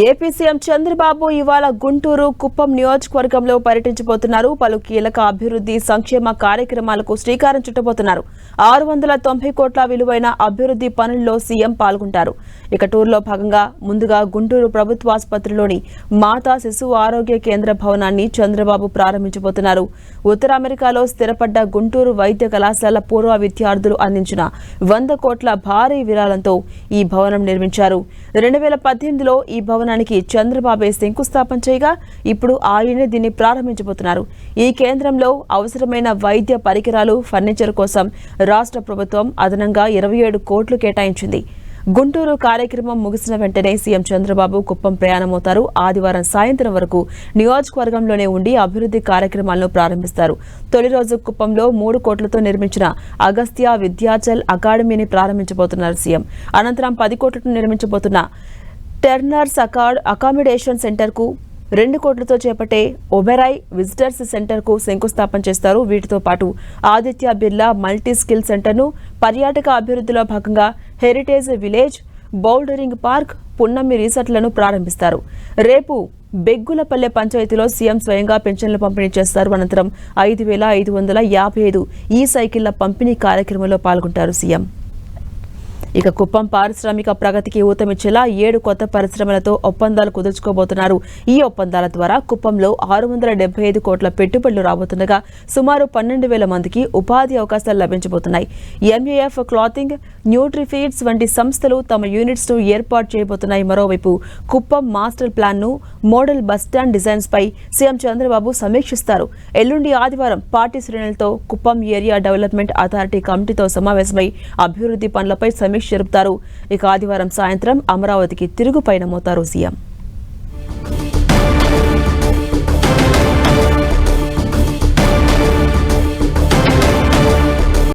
AP CM Chandrababu ఇవాళ గుంటూరు కుప్పం నియోజకవర్గంలో పర్యటించబోతున్నారు. పలు కీలక అభివృద్ధి సంక్షేమ కార్యక్రమాలకు శ్రీకారం చుట్టబోతున్నారు. ఆరు వందల తొంభై కోట్ల విలువైన అభివృద్ధి పనుల్లో సీఎం పాల్గొంటారు. ఇక టూర్లో భాగంగా ముందుగా గుంటూరు ప్రభుత్వాసుపత్రిలోని మాతా శిశువు ఆరోగ్య కేంద్ర భవనాన్ని చంద్రబాబు ప్రారంభించబోతున్నారు. ఉత్తర అమెరికాలో స్థిరపడ్డ గుంటూరు వైద్య కళాశాల పూర్వ విద్యార్థులు అందించిన వంద కోట్ల భారీ విరాళంతో ఈ భవనం నిర్మించారు. రెండు వేల పద్దెనిమిదిలో ఈ భవనానికి చంద్రబాబే శంకుస్థాపన చేయగా ఇప్పుడు ఆయనే దీన్ని ప్రారంభించబోతున్నారు. ఈ కేంద్రంలో అవసరమైన వైద్య పరికరాలు ఫర్నిచర్ కోసం రాష్ట్ర ప్రభుత్వం అదనంగా ఇరవై ఏడు కోట్లు కేటాయించింది. గుంటూరు కార్యక్రమం ముగిసిన వెంటనే సీఎం చంద్రబాబు కుప్పం ప్రయాణమవుతారు. ఆదివారం సాయంత్రం వరకు నియోజకవర్గంలోనే ఉండి అభివృద్ధి కార్యక్రమాలను ప్రారంభిస్తారు. తొలి రోజు కుప్పంలో మూడు కోట్లతో నిర్మించిన అగస్త్య విద్యాచల్ అకాడమీని ప్రారంభించబోతున్నారు సీఎం. అనంతరం పది కోట్లతో నిర్మించబోతున్న టెర్నర్స్ అకాడ్ అకామిడేషన్ సెంటర్కు రెండు కోట్లతో చేపట్టే ఒబెరాయ్ విజిటర్స్ సెంటర్కు శంకుస్థాపన చేస్తారు. వీటితో పాటు ఆదిత్య బిర్లా మల్టీ స్కిల్ సెంటర్ను పర్యాటక అభివృద్ధిలో భాగంగా హెరిటేజ్ విలేజ్ బౌల్డరింగ్ పార్క్ పున్నమి రిసార్ట్లను ప్రారంభిస్తారు. రేపు బెగ్గులపల్లె పంచాయతీలో సీఎం స్వయంగా పెన్షన్లు పంపిణీ చేస్తారు. అనంతరం ఐదు వేల ఐదు వందల యాభై ఐదు ఈ సైకిళ్ళ పంపిణీ కార్యక్రమంలో పాల్గొంటారు సీఎం. ఇక కుప్పం పారిశ్రామిక ప్రగతికి ఊతమిచ్చేలా ఏడు కొత్త పరిశ్రమలతో ఒప్పందాలు కుదుర్చుకోబోతున్నారు. ఈ ఒప్పందాల ద్వారా కుప్పంలో ఆరు వందల డెబ్బై ఐదు కోట్ల పెట్టుబడులు రాబోతుండగా సుమారు పన్నెండు వేల మందికి ఉపాధి అవకాశాలు లభించబోతున్నాయి. ఎంఏఎఫ్ క్లాతింగ్ న్యూట్రిఫీడ్స్ వంటి సంస్థలు తమ యూనిట్స్ను ఏర్పాటు చేయబోతున్నాయి. మరోవైపు కుప్పం మాస్టర్ ప్లాన్ను మోడల్ బస్టాండ్ డిజైన్స్ పై సీఎం చంద్రబాబు సమీక్షిస్తారు. ఎల్లుండి ఆదివారం పార్టీ శ్రేణులతో కుప్పం ఏరియా డెవలప్మెంట్ అథారిటీ కమిటీతో సమావేశమై అభివృద్ధి పనులపై సమీక్ష జరుపుతారు. ఇక ఆదివారం సాయంత్రం అమరావతికి తిరుగు పయనమవుతారు సీఎం.